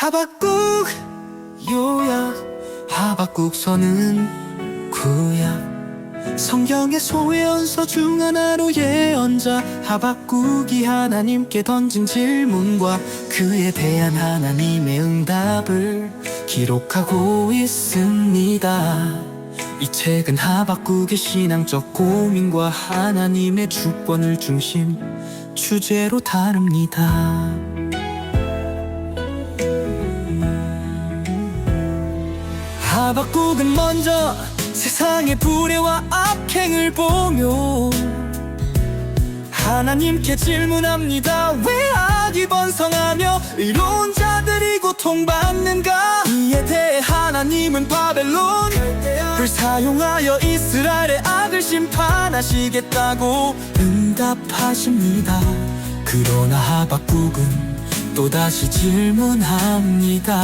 하박국 요약 하박국서는 구약 성경의 소외언서 중 하나로 예언자 하박국이 하나님께 던진 질문과 그에 대한 하나님의 응답을 기록하고 있습니다. 이 책은 하박국의 신앙적 고민과 하나님의 주권을 중심 주제로 다룹니다. 하박국은 먼저 세상의 불의와 악행을 보며 하나님께 질문합니다. 왜 악이 번성하며 의로운 자들이 고통받는가? 이에 대해 하나님은 바벨론을 사용하여 이스라엘의 악을 심판하시겠다고 응답하십니다. 그러나 하박국은 또다시 질문합니다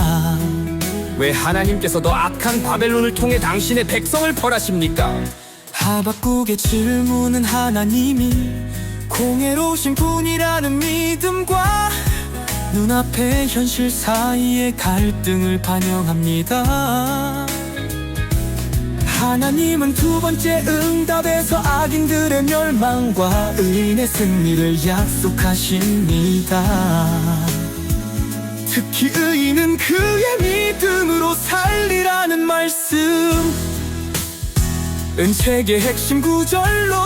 왜 하나님께서도 악한 바벨론을 통해 당신의 백성을 벌하십니까? 하박국의 질문은 하나님이 공예로우신 분이라는 믿음과 눈앞의 현실 사이의 갈등을 반영합니다. 하나님은 두 번째 응답에서 악인들의 멸망과 의인의 승리를 약속하십니다. 특히 의인은 그 은책의 핵심 구절로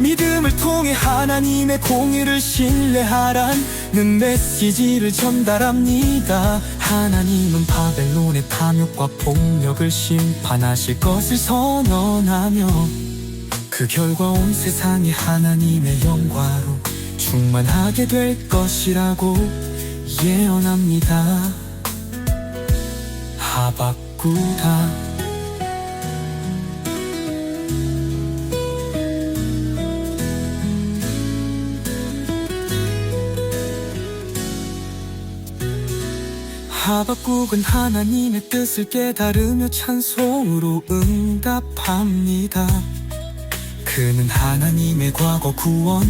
믿음을 통해 하나님의 공의를 신뢰하라는 메시지를 전달합니다. 하나님은 바벨론의 탐욕과 폭력을 심판하실 것을 선언하며 그 결과 온 세상이 하나님의 영광으로 충만하게 될 것이라고 예언합니다. 하박구다 하박국은 하나님의 뜻을 깨달으며 찬송으로 응답합니다. 그는 하나님의 과거 구원,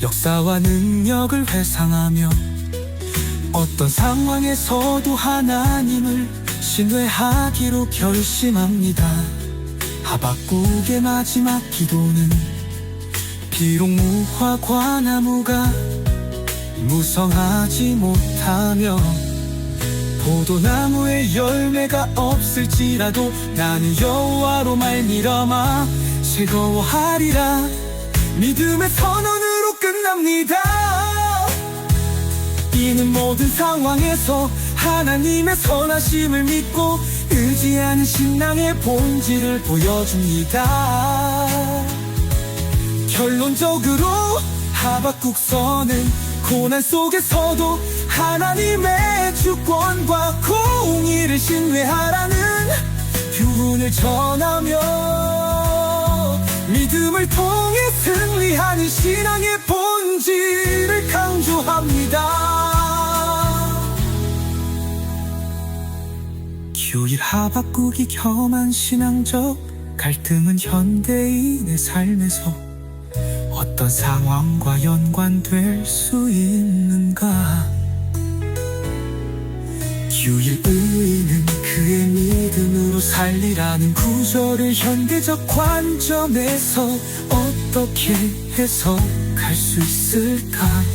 역사와 능력을 회상하며 어떤 상황에서도 하나님을 신뢰하기로 결심합니다. 하박국의 마지막 기도는 비록 무화과 나무가 무성하지 못하며 포도나무에 열매가 없을지라도 나는 여호와로 말미암아 즐거워하리라. 믿음의 선언으로 끝납니다. 이는 모든 상황에서 하나님의 선하심을 믿고 의지하는 신앙의 본질을 보여줍니다. 결론적으로 하박국서는 고난 속에서도 하나님의 주권과 공의를 신뢰하라는 교훈을 전하며 믿음을 통해 승리하는 신앙의 본질을 강조합니다. 교일 하박국이 경험한 신앙적 갈등은 현대인의 삶에서 어떤 상황과 연관될 수 있는가? 유일 의는 그의 믿음으로 살리라는 구절을 현대적 관점에서 어떻게 해석할 수 있을까?